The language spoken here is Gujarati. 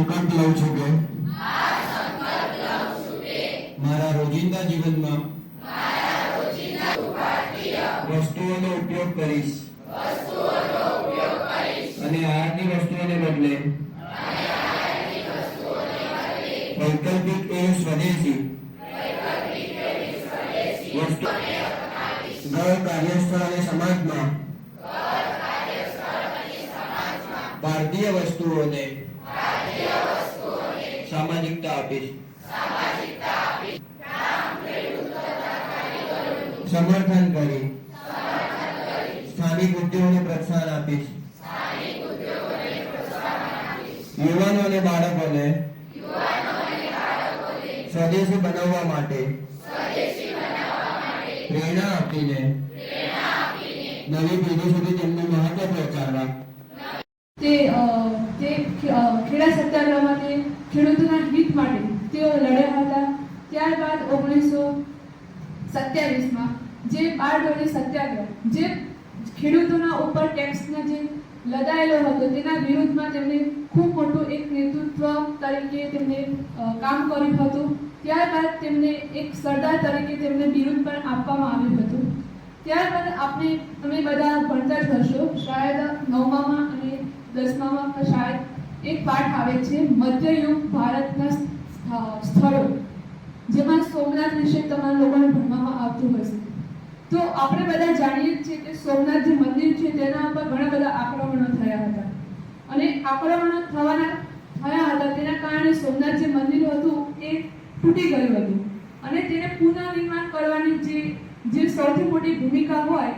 સંકલ્પ લઉં છું કે? મારા રોજિંદા જીવનમાં વસ્તુઓનો ઉપયોગ કરીશ. અને આયાતની વસ્તુઓને બદલે વૈકલ્પિક એ સ્વદેશી કાર્યસ્થળ અને સમાજમાં ભારતીય વસ્તુઓને સામાજિકતા આપીશ. સમર્થન કરી. સ્થાનિક ઉદ્યોગને પ્રોત્સાહન આપીશ. યુવાનો અને બાળકોને સ્વદેશી બનાવવા માટે પ્રેરણા આપીને નવી પેઢી સુધી તેમનું મહત્વ પહોંચાડવા. તે ખેડા સત્યાગ્રહ માટે ખેડૂતોના હિત માટે તેઓ લડ્યા હતા, ત્યારબાદ ઓગણીસો સત્યાવીસમાં જે બારડોલી સત્યાગ્રહ, જે ખેડૂતોના ઉપર ટેક્સના જે લદાયેલો હતો, તેના વિરુદ્ધમાં તેમણે ખૂબ મોટું એક નેતૃત્વ તરીકે તેમણે કામ કર્યું હતું. ત્યારબાદ તેમને એક સરદાર તરીકે તેમને બિરુદ પણ આપવામાં આવ્યું હતું. ત્યારબાદ આપણે તમે બધા ભણતા જ હશો અને દસમામાં શાયદ એક પાઠ આવે છે, મધ્યયુગ ભારતના સ્થ- સ્થળો જેમાં સોમનાથ વિશે તમારા લોકોને ભણવામાં આવતું હશે. તો આપણે બધા જાણીએ છીએ કે સોમનાથ જે મંદિર છે, તેના ઉપર ઘણા બધા આક્રમણો થયા હતા. અને આક્રમણો થવાના, થયા હતા, તેના કારણે સોમનાથ જે મંદિર હતું, એ તૂટી ગયું હતું. અને તેને પુનઃનિર્માણ કરવાની જે જે સૌથી મોટી ભૂમિકા હોય